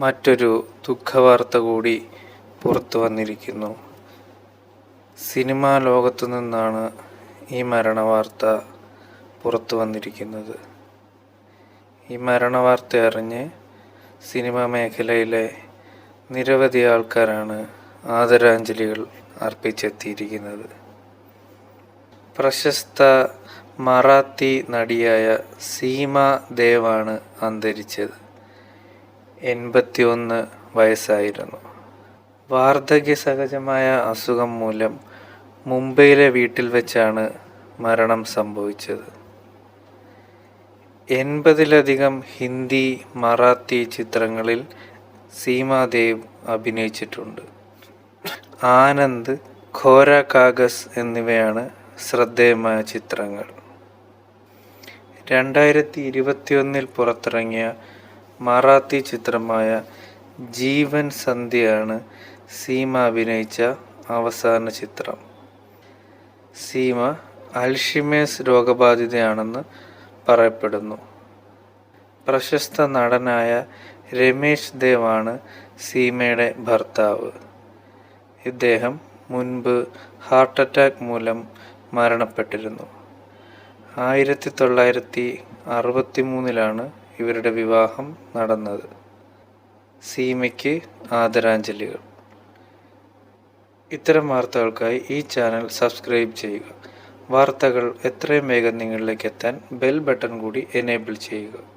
മറ്റൊരു ദുഃഖവാർത്ത കൂടി പുറത്തു വന്നിരിക്കുന്നു. സിനിമാ ലോകത്തു നിന്നാണ് ഈ മരണവാർത്ത പുറത്തു വന്നിരിക്കുന്നത്. ഈ മരണവാർത്ത അറിഞ്ഞ് സിനിമാ മേഖലയിലെ നിരവധി ആൾക്കാരാണ് ആദരാഞ്ജലികൾ അർപ്പിച്ചെത്തിയിരിക്കുന്നത്. പ്രശസ്ത മറാത്തി നടിയായ സീമ ദേവാണ് അന്തരിച്ചത്. എൺപത്തിയൊന്ന് വയസ്സായിരുന്നു. വാർദ്ധക്യ സഹജമായ അസുഖം മൂലം മുംബൈയിലെ വീട്ടിൽ വെച്ചാണ് മരണം സംഭവിച്ചത്. എൺപതിലധികം ഹിന്ദി മറാത്തി ചിത്രങ്ങളിൽ സീമാദേവ് അഭിനയിച്ചിട്ടുണ്ട്. ആനന്ദ് ഖോര കാഗസ് എന്നിവയാണ് ശ്രദ്ധേയമായ ചിത്രങ്ങൾ. രണ്ടായിരത്തി ഇരുപത്തിയൊന്നിൽ പുറത്തിറങ്ങിയ മറാത്തി ചിത്രമായ ജീവൻ സന്ധ്യയാണ് സീമ അഭിനയിച്ച അവസാന ചിത്രം. സീമ അൽഷിമേഴ്സ് രോഗബാധിതയാണെന്ന് പറയപ്പെടുന്നു. പ്രശസ്ത നടനായ രമേശ് ദേവാണ് സീമയുടെ ഭർത്താവ്. ഇദ്ദേഹം മുൻപ് ഹാർട്ട് അറ്റാക്ക് മൂലം മരണപ്പെട്ടിരുന്നു. ആയിരത്തി തൊള്ളായിരത്തി അറുപത്തി മൂന്നിലാണ് ഇവരുടെ വിവാഹം നടന്നത്. സീമയ്ക്ക് ആദരാഞ്ജലികൾ. ഇത്തരം വാർത്തകൾക്കായി ഈ ചാനൽ സബ്സ്ക്രൈബ് ചെയ്യുക. വാർത്തകൾ എത്രയും വേഗം നിങ്ങളിലേക്ക് എത്താൻ ബെൽ ബട്ടൺ കൂടി എനേബിൾ ചെയ്യുക.